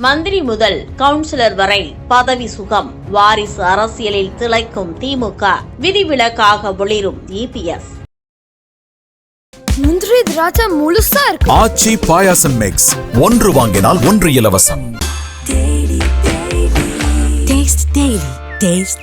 மந்திரி முதல் கவுன்சிலர் வரை பதவி சுகம் வாரிசு அரசியலில் திளைக்கும் திமுக. விதிவிலக்காக ஒளிரும் இபிஎஸ் முந்திரி திராட்சை முழுசா இருக்கு. ஆச்சி பாயாசம் மிக்ஸ் ஒன்று வாங்கினால் ஒன்று இலவசம். Taste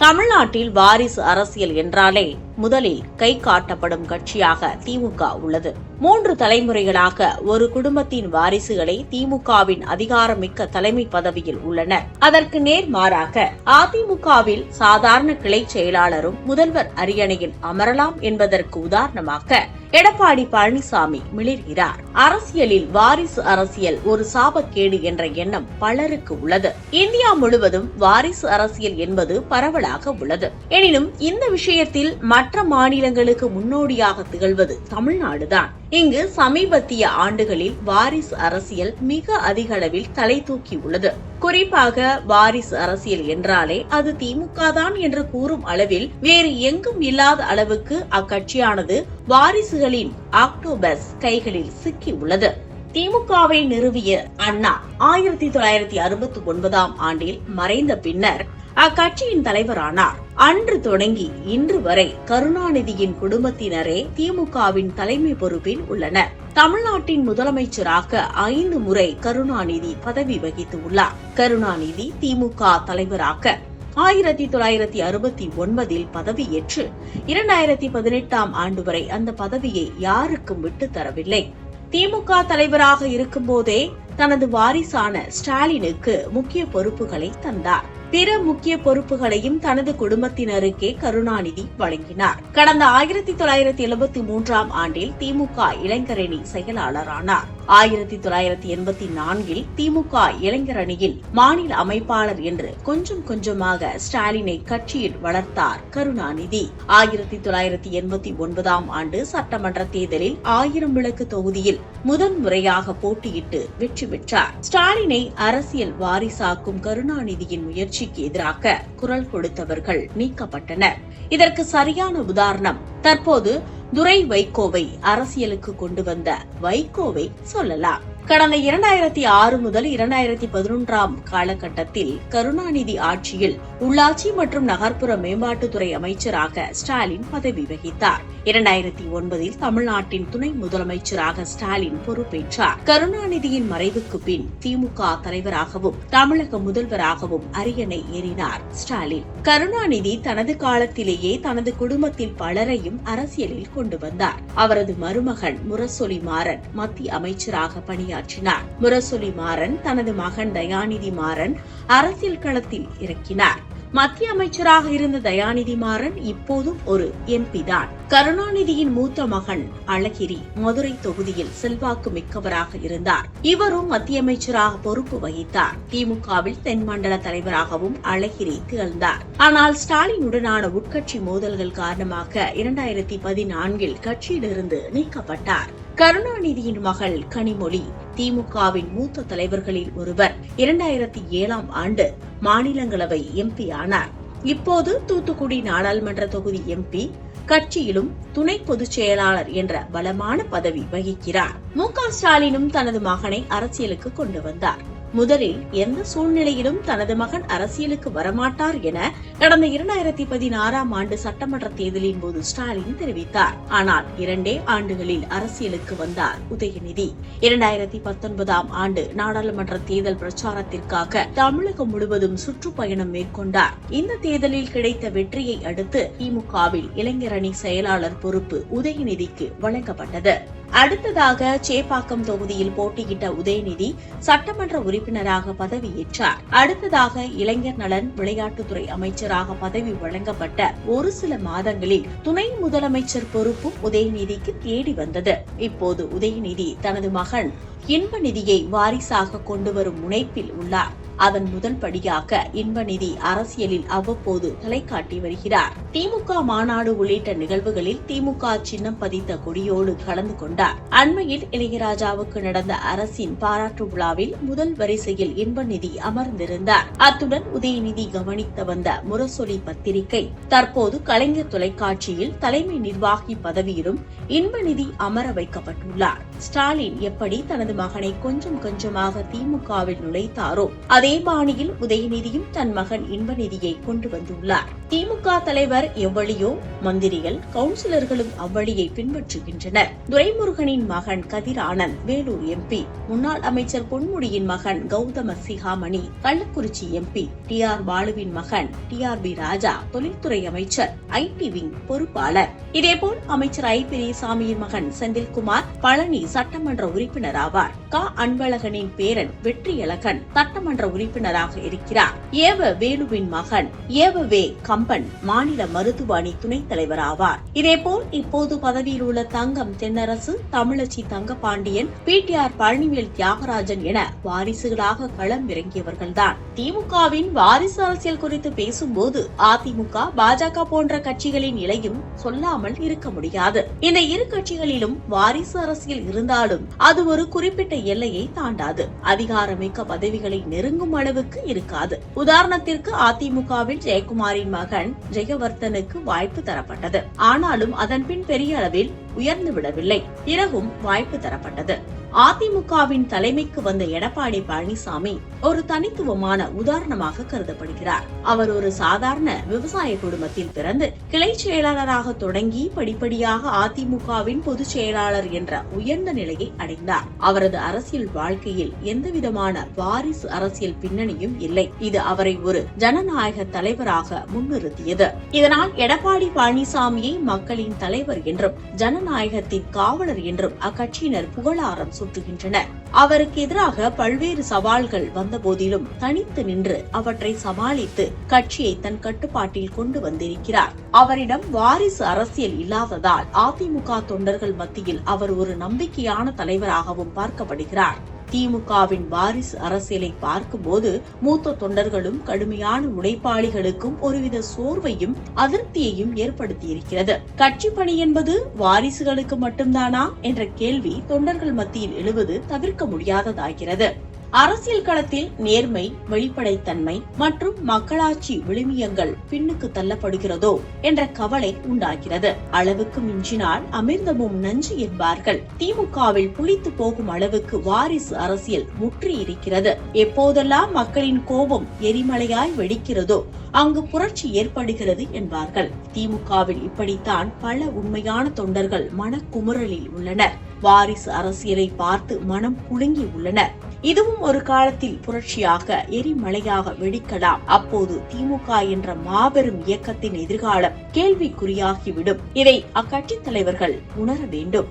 தமிழ்நாட்டில் வாரிசு அரசியல் என்றாலே முதலில் கை காட்டப்படும் கட்சியாக திமுக உள்ளது. மூன்று தலைமுறைகளாக ஒரு குடும்பத்தின் வாரிசுகளை திமுகவின் அதிகாரமிக்க தலைமை பதவியில் உள்ளனர். அதற்கு நேர்மாறாக அதிமுகவில் சாதாரண கிளை செயலாளரும் முதல்வர் அரியணையில் அமரலாம் என்பதற்கு உதாரணமாக எடப்பாடி பழனிசாமி மிளிர்கிறார். அரசியலில் வாரிசு அரசியல் ஒரு சாபக்கேடு என்ற எண்ணம் பலருக்கு உள்ளது. இந்தியா முழுவதும் வாரிசு அரசியல் என்பது பரவலாக உள்ளது. எனினும் இந்த விஷயத்தில் மற்ற மாநிலங்களுக்கு முன்னோடியாக திகழ்வது தமிழ்நாடுதான். இங்கு சமீபத்திய ஆண்டுகளில் வாரிசு அரசியல் மிக அதிக அளவில் தலை தூக்கி உள்ளது. குறிப்பாக வாரிசு அரசியல் என்றாலே அது திமுக தான் என்று கூறும் அளவில் வேறு எங்கும் இல்லாத அளவுக்கு அக்கட்சியானது வாரிசுகளின் ஆக்டோபஸ் கைகளில் சிக்கி உள்ளது. திமுகவை நிறுவிய அண்ணா ஆயிரத்தி தொள்ளாயிரத்தி அறுபத்தி ஒன்பதாம் ஆண்டில் மறைந்த பின்னர் அக்கட்சியின் தலைவரானார். அன்று தொடங்கி இன்று வரை கருணாநிதியின் குடும்பத்தினரே திமுகவின் தலைமை பொறுப்பில் உள்ளனர். தமிழ்நாட்டின் முதலமைச்சராக ஐந்து முறை கருணாநிதி பதவி வகித்து உள்ளார். கருணாநிதி திமுக தலைவராக ஆயிரத்தி தொள்ளாயிரத்தி அறுபத்தி ஒன்பதில் பதவியேற்று இரண்டாயிரத்தி பதினெட்டாம் ஆண்டு வரை அந்த பதவியை யாருக்கும் விட்டு தரவில்லை. திமுக தலைவராக இருக்கும்போதே தனது வாரிசான ஸ்டாலினுக்கு முக்கிய பொறுப்புகளை தந்தார். பிற முக்கிய பொறுப்புகளையும் தனது குடும்பத்தினருக்கே கருணாநிதி வழங்கினார். கடந்த ஆயிரத்தி தொள்ளாயிரத்தி எழுபத்தி மூன்றாம் ஆண்டில் திமுக இளைஞரணி செயலாளரானார். ஆயிரத்தி தொள்ளாயிரத்தி எண்பத்தி நான்கில் திமுக இளைஞரணியில் மாநில அமைப்பாளர் என்று கொஞ்சம் கொஞ்சமாக ஸ்டாலினை கட்சியில் வளர்த்தார் கருணாநிதி. ஆயிரத்தி தொள்ளாயிரத்தி எண்பத்தி ஒன்பதாம் ஆண்டு சட்டமன்ற தேர்தலில் ஆயிரம் விளக்கு தொகுதியில் முதன் முறையாக போட்டியிட்டு வெற்றி பெற்றார். ஸ்டாலினை அரசியல் வாரிசாக்கும் கருணாநிதியின் முயற்சி முயற்சிக்கு எதிராக குரல் கொடுத்தவர்கள் நீக்கப்பட்டனர். இதற்கு சரியான உதாரணம் தற்போது துரை வைகோவை அரசியலுக்கு கொண்டு வந்த வைகோவை சொல்லலாம். கடந்த இரண்டாயிரத்தி ஆறு முதல் இரண்டாயிரத்தி பதினொன்றாம் காலகட்டத்தில் கருணாநிதி ஆட்சியில் உள்ளாட்சி மற்றும் நகர்ப்புற மேம்பாட்டுத்துறை அமைச்சராக ஸ்டாலின் பதவி வகித்தார். இரண்டாயிரத்தி ஒன்பதில் தமிழ்நாட்டின் துணை முதலமைச்சராக ஸ்டாலின் பொறுப்பேற்றார். கருணாநிதியின் மறைவுக்கு பின் திமுக தலைவராகவும் தமிழக முதல்வராகவும் அரியணை ஏறினார் ஸ்டாலின். கருணாநிதி தனது காலத்திலேயே தனது குடும்பத்தில் பலரையும் அரசியலில் கொண்டு வந்தார். அவரது மருமகன் முரசொலி மாறன் மத்திய அமைச்சராக பணியாற்றினார் உரையாற்றினார் முரசொலி மாறன் தனது மகன் தயாநிதி மாறன் அரசியல் களத்தில் இறக்கினார். மத்திய அமைச்சராக இருந்த தயாநிதி மாறன் இப்போதும் ஒரு எம்பி தான் கருணாநிதியின் மூத்த மகன் அழகிரி மதுரை தொகுதியில் செல்வாக்கு மிக்கவராக இருந்தார். இவரும் மத்திய அமைச்சராக பொறுப்பு வகித்தார். திமுகவில் தென்மண்டல தலைவராகவும் அழகிரி திகழ்ந்தார். ஆனால் ஸ்டாலினுடனான உட்கட்சி மோதல்கள் காரணமாக இரண்டாயிரத்தி பதினான்கில் கட்சியிலிருந்து நீக்கப்பட்டார். கருணாநிதியின் மகள் கனிமொழி திமுகவின் மூத்த தலைவர்களில் ஒருவர். இரண்டாயிரத்தி ஏழாம் ஆண்டு மாநிலங்களவை எம்பி ஆனார். இப்போது தூத்துக்குடி நாடாளுமன்ற தொகுதி எம்பி கட்சியிலும் துணை பொதுச் செயலாளர் என்ற பலமான பதவி வகிக்கிறார். மு க ஸ்டாலினும் தனது மகனை அரசியலுக்கு கொண்டு வந்தார். முதலில் எந்த சூழ்நிலையிலும் தனது மகன் அரசியலுக்கு வரமாட்டார் என கடந்த இரண்டாயிரத்தி பதினாறாம் ஆண்டு சட்டமன்ற தேர்தலின் போது ஸ்டாலின் தெரிவித்தார். ஆனால் இரண்டே ஆண்டுகளில் அரசியலுக்கு வந்தார் உதயநிதி. இரண்டாயிரத்தி பத்தொன்பதாம் ஆண்டு நாடாளுமன்ற தேர்தல் பிரச்சாரத்திற்காக தமிழகம் முழுவதும் சுற்றுப்பயணம் மேற்கொண்டார். இந்த தேர்தலில் கிடைத்த வெற்றியை அடுத்து திமுகவில் இளைஞரணி செயலாளர் பொறுப்பு உதயநிதிக்கு வழங்கப்பட்டது. அடுத்ததாக சேப்பாக்கம் தொகுதியில் போட்டியிட்ட உதயநிதி சட்டமன்ற உறுப்பினராக பதவியேற்றார். அடுத்ததாக இளைஞர் நலன் விளையாட்டுத்துறை அமைச்சராக பதவி வழங்கப்பட்ட ஒரு சில மாதங்களில் துணை முதலமைச்சர் பொறுப்பும் உதயநிதிக்கு தேடி வந்தது. இப்போது உதயநிதி தனது மகன் இன்ப நிதியை வாரிசாக கொண்டு வரும் முனைப்பில் உள்ளார். அதன் முதல் படியாக இன்பநிதி அரசியலில் அவ்வப்போது தலை காட்டி வருகிறார். திமுக மாநாடு உள்ளிட்ட நிகழ்வுகளில் திமுக சின்னம் பதித்த கொடியோடு கலந்து கொண்டார். அண்மையில் இளையராஜாவுக்கு நடந்த அரசின் பாராட்டு விழாவில் முதல் வரிசையில் இன்பநிதி அமர்ந்திருந்தார். அத்துடன் உதயநிதி கவனித்து வந்த முரசொலி பத்திரிகை தற்போது கலைஞர் தொலைக்காட்சியில் தலைமை நிர்வாகி பதவியிலும் இன்பநிதி அமர வைக்கப்பட்டுள்ளார். ஸ்டாலின் எப்படி தனது மகனை கொஞ்சம் கொஞ்சமாக திமுகவில் நுழைத்தாரோ அதே தேமானியில் உதயநிதியும் தன் மகன் இன்பநிதியை கொண்டு வந்துள்ளார். திமுக தலைவர் எவ்வழியோ மந்திரிகள் கவுன்சிலர்களும் அவ்வழியை பின்பற்றுகின்றனர். துரைமுருகனின் மகன் கதிர் ஆனந்த் வேலூர் எம்பி. முன்னாள் அமைச்சர் பொன்முடியின் மகன் Gautham Sigamani Kallakurichi MP. T R பாலுவின் மகன் டி ஆர் பி ராஜா தொழில்துறை அமைச்சர் ஐடி விங் பொறுப்பாளர். இதேபோல் அமைச்சர் ஐ பெரியசாமியின் மகன் செந்தில்குமார் பழனி சட்டமன்ற உறுப்பினர் ஆவார் க அன்பழகனின் பேரன் வெற்றியழகன் சட்டமன்ற உறுப்பினராக இருக்கிறார். ஏவ வேலுவின் மகன் ஏவ வே கம்பன் மாநில மருத்துவ அணி துணைத் தலைவர் ஆவார். இதேபோல் இப்போது பதவியில் உள்ள தங்கம் தென்னரசு தமிழச்சி தங்கபாண்டியன் ஆர். பழனிவேல் தியாகராஜன் என வாரிசுகளாக களம் இறங்கியவர்கள்தான் திமுகவின் வாரிசு அரசியல் குறித்து பேசும்போது அதிமுக பாஜக போன்ற கட்சிகளின் நிலையும் சொல்லாமல் இருக்க முடியாது. இந்த இரு கட்சிகளிலும் வாரிசு அரசியல் இருந்தாலும் அது ஒரு குறிப்பிட்ட எல்லையை தாண்டாது. அதிகாரமிக்க பதவிகளை நெருங்க நெருங்கும் அளவுக்கு இருக்காது. உதாரணத்திற்கு அதிமுகவில் ஜெயக்குமாரின் மகன் ஜெயவர்தனுக்கு வாய்ப்பு தரப்பட்டது. ஆனாலும் அதன் பின் பெரிய அளவில் உயர்ந்து விடவில்லை பிறகும் வாய்ப்பு தரப்பட்டது. அதிமுகவின் தலைமைக்கு வந்த எடப்பாடி பழனிசாமி ஒரு தனித்துவமான உதாரணமாக கருதப்படுகிறார். அவர் ஒரு சாதாரண விவசாய குடும்பத்தில் பிறந்து கிளை செயலாளராக தொடங்கி படிப்படியாக அதிமுகவின் பொதுச் செயலாளர் என்ற உயர்ந்த நிலையை அடைந்தார். அவரது அரசியல் வாழ்க்கையில் எந்தவிதமான வாரிசு அரசியல் பின்னணியும் இல்லை. இது அவரை ஒரு ஜனநாயக தலைவராக முன்னிறுத்தியது. இதனால் எடப்பாடி பழனிசாமியை மக்களின் தலைவர் என்றும் ஜனநாயகத்தின் காவலர் என்றும் அக்கட்சியினர் புகழாரம் சூட்டுகின்றனர் அவருக்கு எதிராக பல்வேறு சவால்கள் வந்தபோதிலும் தனித்து நின்று அவற்றை சமாளித்து கட்சியை தன் கட்டுப்பாட்டில் கொண்டு வந்திருக்கிறார். அவரிடம் வாரிசு அரசியல் இல்லாததால் அதிமுக தொண்டர்கள் மத்தியில் அவர் ஒரு நம்பிக்கையான தலைவராகவும் பார்க்கப்படுகிறார். திமுகவின் வாரிசு அரசியலை பார்க்கும்போது மூத்த தொண்டர்களும் கடுமையான உழைப்பாளிகளுக்கும் ஒருவித சோர்வையும் அதிருப்தியையும் ஏற்படுத்தியிருக்கிறது. கட்சி பணி என்பது வாரிசுகளுக்கு மட்டும்தானா? என்ற கேள்வி தொண்டர்கள் மத்தியில் எழுவது தவிர்க்க முடியாததாகிறது. அரசியல் களத்தில் நேர்மை வெளிப்படைத்தன்மை மற்றும் மக்களாட்சி விழுமியங்கள் பின்னுக்கு தள்ளப்படுகிறதோ என்ற கவலை உண்டாகிறது. அளவுக்கு மிஞ்சினால் அமிர்தமும் நஞ்சு என்பார்கள். திமுகவில் புளித்து போகும் அளவுக்கு வாரிசு அரசியல் முற்றி இருக்கிறது. எப்போதெல்லாம் மக்களின் கோபம் எரிமலையாய் வெடிக்கிறதோ அங்கு புரட்சி ஏற்படுகிறது என்பார்கள். திமுகவில் இப்படித்தான் பல உண்மையான தொண்டர்கள் மனக்குமுறலில் உள்ளனர். வாரிசு அரசியலை பார்த்து மனம் குலுங்கி உள்ளனர். இதுவும் ஒரு காலத்தில் புரட்சியாக எரிமலையாக வெடிக்கலாம் அப்போது திமுக என்ற மாபெரும் இயக்கத்தின் எதிர்காலம் கேள்விக்குறியாகிவிடும் இதை அக்கட்சி தலைவர்கள் உணர வேண்டும்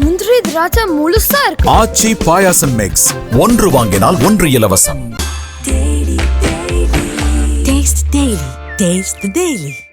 முந்திரி திராட்சை முழுசா இருக்கு ஆச்சி பாயாசம் மிக்ஸ் ஒன்று வாங்கினால் ஒன்று இலவசம். Taste the daily. Taste the daily.